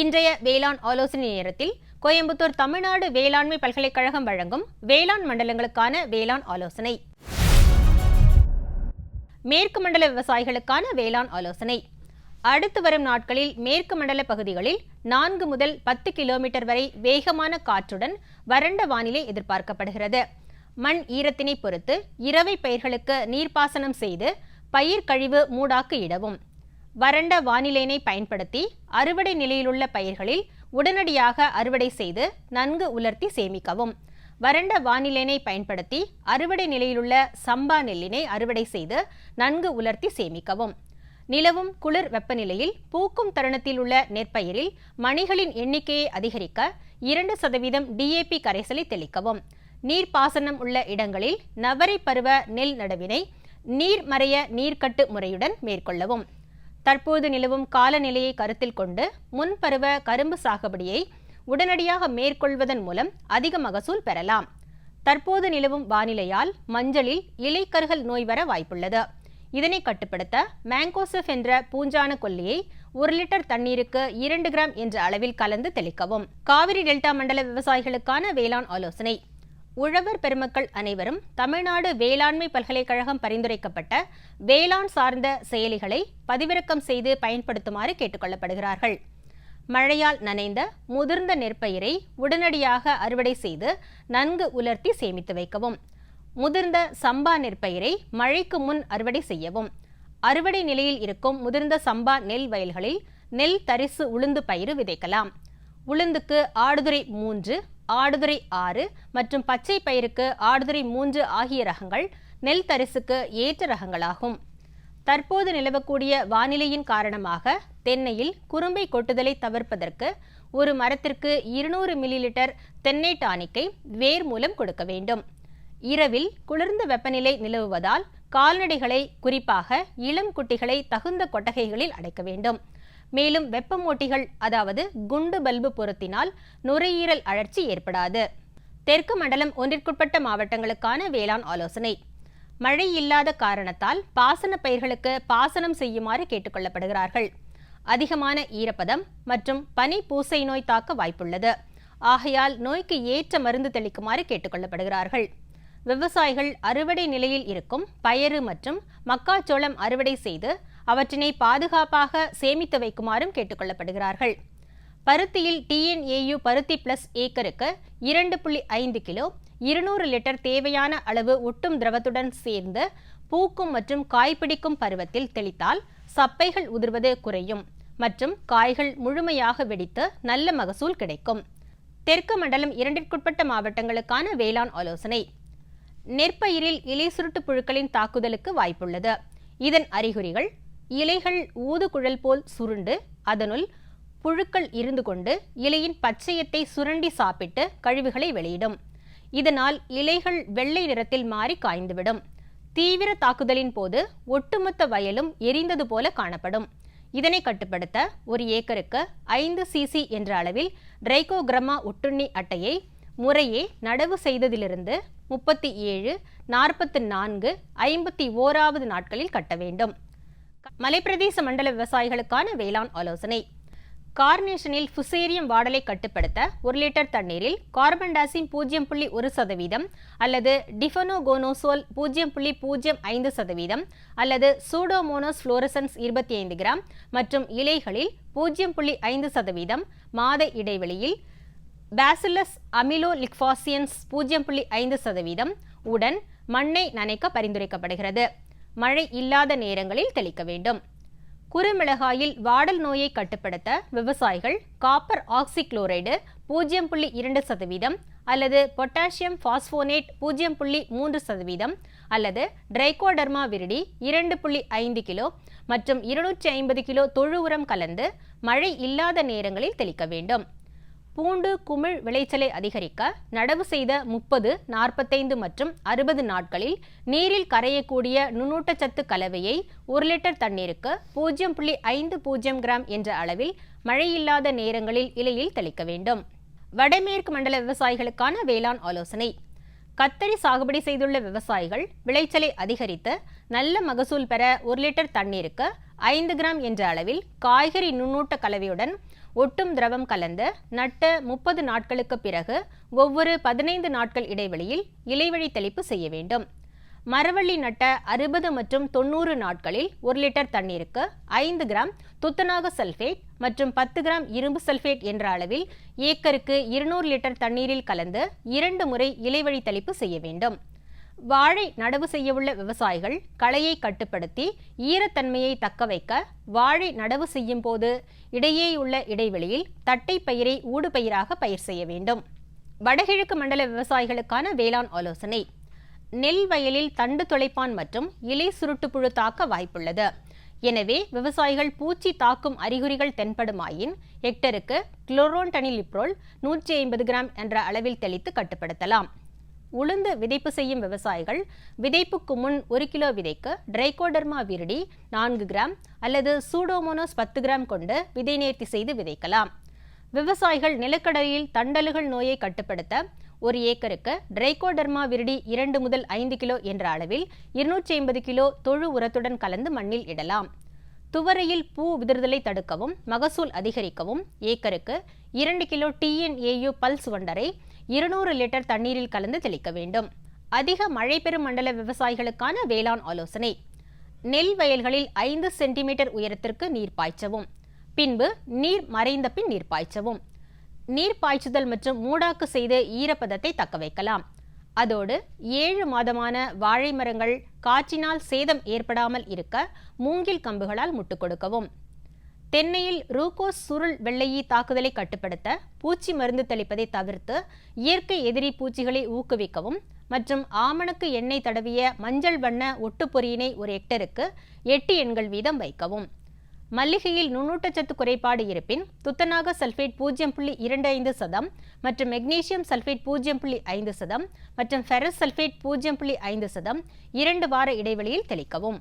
இன்றைய வேளாண் ஆலோசனை நேரத்தில் கோயம்புத்தூர் தமிழ்நாடு வேளாண்மை பல்கலைக்கழகம் வழங்கும் வேளாண் மண்டலங்களுக்கான வேளாண் ஆலோசனை. மேற்கு மண்டல விவசாயிகளுக்கான வேளாண் ஆலோசனை. அடுத்து வரும் நாட்களில் மேற்கு மண்டல பகுதிகளில் நான்கு முதல் பத்து கிலோமீட்டர் வரை வேகமான காற்றுடன் வறண்ட வானிலை எதிர்பார்க்கப்படுகிறது. மண் ஈரத்தினை பொறுத்து இரவை பயிர்களுக்கு நீர்ப்பாசனம் செய்து பயிர் கழிவு மூடாக்கு இடவும். வறண்ட வானிலையினை பயன்படுத்தி அறுவடை நிலையிலுள்ள பயிர்களில் உடனடியாக அறுவடை செய்து நன்கு உலர்த்தி சேமிக்கவும். வறண்ட வானிலையினை பயன்படுத்தி அறுவடை நிலையிலுள்ள சம்பா நெல்லினை அறுவடை செய்து நன்கு உலர்த்தி சேமிக்கவும். நிலவும் குளிர் வெப்பநிலையில் பூக்கும் தருணத்தில் உள்ள நெற்பயிரில் மணிகளின் எண்ணிக்கையை அதிகரிக்க இரண்டு சதவீதம் டிஏபி கரைசலை தெளிக்கவும். நீர்ப்பாசனம் உள்ள இடங்களில் நவரை பருவ நெல் நடவினை நீர்மறைய நீர்க்கட்டு முறையுடன் மேற்கொள்ளவும். தற்போது நிலவும் காலநிலையை கருத்தில் கொண்டு முன்பருவ கரும்பு சாகுபடியை உடனடியாக மேற்கொள்வதன் மூலம் அதிக மகசூல் பெறலாம். தற்போது நிலவும் வானிலையால் மஞ்சளில் இலைக்கருகல் நோய் வர வாய்ப்புள்ளது. இதனை கட்டுப்படுத்த மேங்கோசெஃப் என்ற பூஞ்சான கொல்லியை ஒரு லிட்டர் தண்ணீருக்கு இரண்டு கிராம் என்ற அளவில் கலந்து தெளிக்கவும். காவிரி டெல்டா மண்டல விவசாயிகளுக்கான வேளாண் ஆலோசனை. உழவர் பெருமக்கள் அனைவரும் தமிழ்நாடு வேளாண்மை பல்கலைக்கழகம் பரிந்துரைக்கப்பட்ட வேளாண் சார்ந்த செயலிகளை பதிவிறக்கம் செய்து பயன்படுத்துமாறு கேட்டுக்கொள்ளப்படுகிறார்கள். மழையால் நனைந்த முதிர்ந்த நெற்பயிரை உடனடியாக அறுவடை செய்து நன்கு உலர்த்தி சேமித்து வைக்கவும். முதிர்ந்த சம்பா நெற்பயிரை மழைக்கு முன் அறுவடை செய்யவும். அறுவடை நிலையில் இருக்கும் முதிர்ந்த சம்பா நெல் வயல்களில் நெல் தரிசு உளுந்து பயிறு விதைக்கலாம். உளுந்துக்கு ஆடுதுறை மூன்று ஆடுதுறை ஆறு மற்றும் பச்சை பயிருக்கு ஆடுதுறை மூன்று ஆகிய ரகங்கள் நெல் தரிசுக்கு ஏற்ற ரகங்களாகும். தற்போது நிலவக்கூடிய வானிலையின் காரணமாக தென்னையில் குறும்பை கொட்டுதலை தவிர்ப்பதற்கு ஒரு மரத்திற்கு இருநூறு மில்லி லிட்டர் தென்னை டானிக்கை வேர் மூலம் கொடுக்க வேண்டும். இரவில் குளிர்ந்த வெப்பநிலை நிலவுவதால் கால்நடைகளை குறிப்பாக இளம் குட்டிகளை தகுந்த கொட்டகைகளில் அடைக்க வேண்டும். மேலும் வெப்பமூட்டிகள் அதாவது குண்டு பல்பு பொருத்தினால் நுரையீரல் அழற்சி ஏற்படாது. தெற்கு மண்டலம் ஒன்றிற்குட்பட்ட மாவட்டங்களுக்கான வேளாண் ஆலோசனை. மழை இல்லாத காரணத்தால் பாசன பயிர்களுக்கு பாசனம் செய்யுமாறு கேட்டுக்கொள்ளப்படுகிறார்கள். அதிகமான ஈரப்பதம் மற்றும் பனி பூசை நோய் தாக்க வாய்ப்புள்ளது. ஆகையால் நோய்க்கு ஏற்ற மருந்து தெளிக்குமாறு கேட்டுக்கொள்ளப்படுகிறார்கள். விவசாயிகள் அறுவடை நிலையில் இருக்கும் பயறு மற்றும் மக்காச்சோளம் அறுவடை செய்து அவற்றினை பாதுகாப்பாக சேமித்து வைக்குமாறும் கேட்டுக்கொள்ளப்படுகிறார்கள். பருத்தியில் டிஎன்ஏயு பருத்தி பிளஸ் ஏக்கருக்கு இரண்டு புள்ளி ஐந்து கிலோ இருநூறு லிட்டர் தேவையான அளவு ஒட்டும் திரவத்துடன் சேர்ந்து பூக்கும் மற்றும் காய்பிடிக்கும் பருவத்தில் தெளித்தால் சப்பைகள் உதிர்வது குறையும் மற்றும் காய்கள் முழுமையாக வெடித்து நல்ல மகசூல் கிடைக்கும். தெற்கு மண்டலம் இரண்டிற்குட்பட்ட மாவட்டங்களுக்கான வேளாண் ஆலோசனை. நெற்பயிரில் இலை சுருட்டு புழுக்களின் தாக்குதலுக்கு வாய்ப்புள்ளது. இதன் அறிகுறிகள் இலைகள் ஊதுகுழல் போல் சுருண்டு அதனுள் புழுக்கள் இருந்து கொண்டு இலையின் பச்சையத்தை சுரண்டி சாப்பிட்டு கழிவுகளை வெளியிடும். இதனால் இலைகள் வெள்ளை நிறத்தில் மாறி காய்ந்துவிடும். தீவிர தாக்குதலின் போது ஒட்டுமொத்த வயலும் எரிந்தது போல காணப்படும். இதனை கட்டுப்படுத்த ஒரு ஏக்கருக்கு ஐந்து சிசி என்ற அளவில் டிரைகோகிரமா ஒட்டுண்ணி அட்டையை முறையே நடவு செய்ததிலிருந்து முப்பத்தி ஏழு நாற்பத்தி நான்கு ஐம்பத்தி ஓராவது நாட்களில் கட்ட வேண்டும். மலைப்பிரதேச மண்டல விவசாயிகளுக்கான வேளாண் ஆலோசனை. கார்னேஷனில் ஃபுசேரியம் வாடலை கட்டுப்படுத்த ஒரு லிட்டர் தண்ணீரில் கார்பன் டாசிம் பூஜ்ஜியம் புள்ளி ஒரு சதவீதம் அல்லது டிஃபனோகோனோசோல் பூஜ்ஜியம் புள்ளி பூஜ்ஜியம் ஐந்து சதவீதம் அல்லது சூடோமோனோஸ் ஃப்ளோரசன்ஸ் இருபத்தி ஐந்து கிராம் மற்றும் இலைகளில் பூஜ்ஜியம் புள்ளி ஐந்து சதவீதம் மாத இடைவெளியில் பேசிலஸ் அமிலோ லிக்ஃபாசியன்ஸ் பூஜ்ஜியம் புள்ளி ஐந்து சதவீதம் உடன் மண்ணை நனைக்க பரிந்துரைக்கப்படுகிறது. மழை இல்லாத நேரங்களில் தெளிக்க வேண்டும். குறுமிளகாயில் வாடல் நோயை கட்டுப்படுத்த விவசாயிகள் காப்பர் ஆக்சிக்ளோரைடு பூஜ்ஜியம் புள்ளி இரண்டு சதவீதம் அல்லது பொட்டாசியம் பாஸ்போனேட் பூஜ்ஜியம் புள்ளி மூன்று சதவீதம் அல்லது டிரைகோடர்மா விரடி இரண்டு புள்ளி ஐந்து கிலோ மற்றும் இருநூற்றி ஐம்பது கிலோ தொழு உரம் கலந்து மழை இல்லாத நேரங்களில் தெளிக்க வேண்டும். பூண்டு குமிழ் விளைச்சலை அதிகரிக்க நடவு செய்த முப்பது நாற்பத்தைந்து மற்றும் அறுபது நாட்களில் நீரில் கரையக்கூடிய நுண்ணூட்டச்சத்து கலவையை ஒரு லிட்டர் தண்ணீருக்கு பூஜ்ஜியம் புள்ளி ஐந்து பூஜ்ஜியம் கிராம் என்ற அளவில் மழையில்லாத நேரங்களில் இலையில் தெளிக்க வேண்டும். வடமேற்கு மண்டல விவசாயிகளுக்கான வேளாண் ஆலோசனை. கத்தரி சாகுபடி செய்துள்ள விவசாயிகள் விளைச்சலை அதிகரித்து நல்ல மகசூல் பெற ஒரு லிட்டர் தண்ணீருக்கு ஐந்து கிராம் என்ற அளவில் காய்கறி நுண்ணூட்ட கலவையுடன் ஒட்டும் திரவம் கலந்து நட்ட முப்பது நாட்களுக்கு பிறகு ஒவ்வொரு பதினைந்து நாட்கள் இடைவெளியில் இலைவழி தெளிப்பு செய்ய வேண்டும். மரவள்ளி நட்ட அறுபது மற்றும் தொண்ணூறு நாட்களில் ஒரு லிட்டர் தண்ணீருக்கு ஐந்து கிராம் துத்தநாக சல்ஃபேட் மற்றும் பத்து கிராம் இரும்பு சல்ஃபேட் என்ற அளவில் ஏக்கருக்கு இருநூறு லிட்டர் தண்ணீரில் கலந்து இரண்டு முறை இலைவழி தெளிப்பு செய்ய வேண்டும். வாழை நடவு செய்யவுள்ள விவசாயிகள் களையை கட்டுப்படுத்தி ஈரத்தன்மையை தக்க வைக்க வாழை நடவு செய்யும் போது இடையேயுள்ள இடைவெளியில் தட்டை பயிரை ஊடுபயிராக பயிர் செய்ய வேண்டும். வடகிழக்கு மண்டல விவசாயிகளுக்கான வேளாண் ஆலோசனை. நெல் வயலில் தண்டு துளைப்பான் மற்றும் இலை சுருட்டுப்புழு தாக்க வாய்ப்புள்ளது. எனவே விவசாயிகள் பூச்சி தாக்கும் அறிகுறிகள் தென்படுமாயின் ஹெக்டருக்கு குளோரோன்டனிலிப்ரோல் நூற்றி ஐம்பது கிராம் என்ற அளவில் தெளித்து கட்டுப்படுத்தலாம். உளுந்து விதைப்பு செய்யும் விவசாயிகள் விதைப்புக்கு முன் ஒரு கிலோ விதைக்கு டிரைகோடர்மா விரடி நான்கு கிராம் அல்லது சூடோமோனோஸ் பத்து கிராம் கொண்டு விதை நேர்த்தி செய்து விதைக்கலாம். விவசாயிகள் நிலக்கடலில் தண்டல்கள் நோயை கட்டுப்படுத்த ஒரு ஏக்கருக்கு டிரைகோடர்மா விரடி இரண்டு முதல் ஐந்து கிலோ என்ற அளவில் இருநூற்றி ஐம்பது கிலோ தொழு உரத்துடன் கலந்து மண்ணில் இடலாம். துவரையில் பூ விதிர்தலை தடுக்கவும் மகசூல் அதிகரிக்கவும் ஏக்கருக்கு இரண்டு கிலோ டிஎன்ஏயு பல்ஸ் வண்டரை இருநூறு லிட்டர் தண்ணீரில் கலந்து தெளிக்க வேண்டும். அதிக மழை பெறும் மண்டல விவசாயிகளுக்கான வேளாண் ஆலோசனை. நெல் வயல்களில் ஐந்து சென்டிமீட்டர் உயரத்திற்கு நீர் பாய்ச்சவும். பின்பு நீர் மறைந்த பின் நீர் பாய்ச்சவும். நீர் பாய்ச்சுதல் மற்றும் மூடாக்கு செய்து ஈரப்பதத்தை தக்க வைக்கலாம். அதோடு ஏழு மாதமான வாழை மரங்கள் காற்றினால் சேதம் ஏற்படாமல் இருக்க மூங்கில் கம்புகளால் முட்டுக் கொடுக்கவும். தென்னையில் ரூகோஸ் சுருள் வெள்ளையி தாக்குதலை கட்டுப்படுத்த பூச்சி மருந்து தெளிப்பதை தவிர்த்து இயற்கை எதிரி பூச்சிகளை ஊக்குவிக்கவும் மற்றும் ஆமணக்கு எண்ணெய் தடவிய மஞ்சள் வண்ண ஒட்டுப்பொறியினை ஒரு ஹெக்டருக்கு எட்டு எண்கள் வீதம் வைக்கவும். மல்லிகையில் நுண்ணூட்டச்சத்து குறைபாடு இருப்பின் துத்தநாக சல்ஃபேட் பூஜ்ஜியம் புள்ளி இரண்டு ஐந்து சதம் மற்றும் மெக்னீசியம் சல்ஃபேட் பூஜ்ஜியம் புள்ளி ஐந்து சதம் மற்றும் ஃபெரஸ் சல்ஃபேட் பூஜ்ஜியம் புள்ளி ஐந்து சதம் இரண்டு வார இடைவெளியில் தெளிக்கவும்.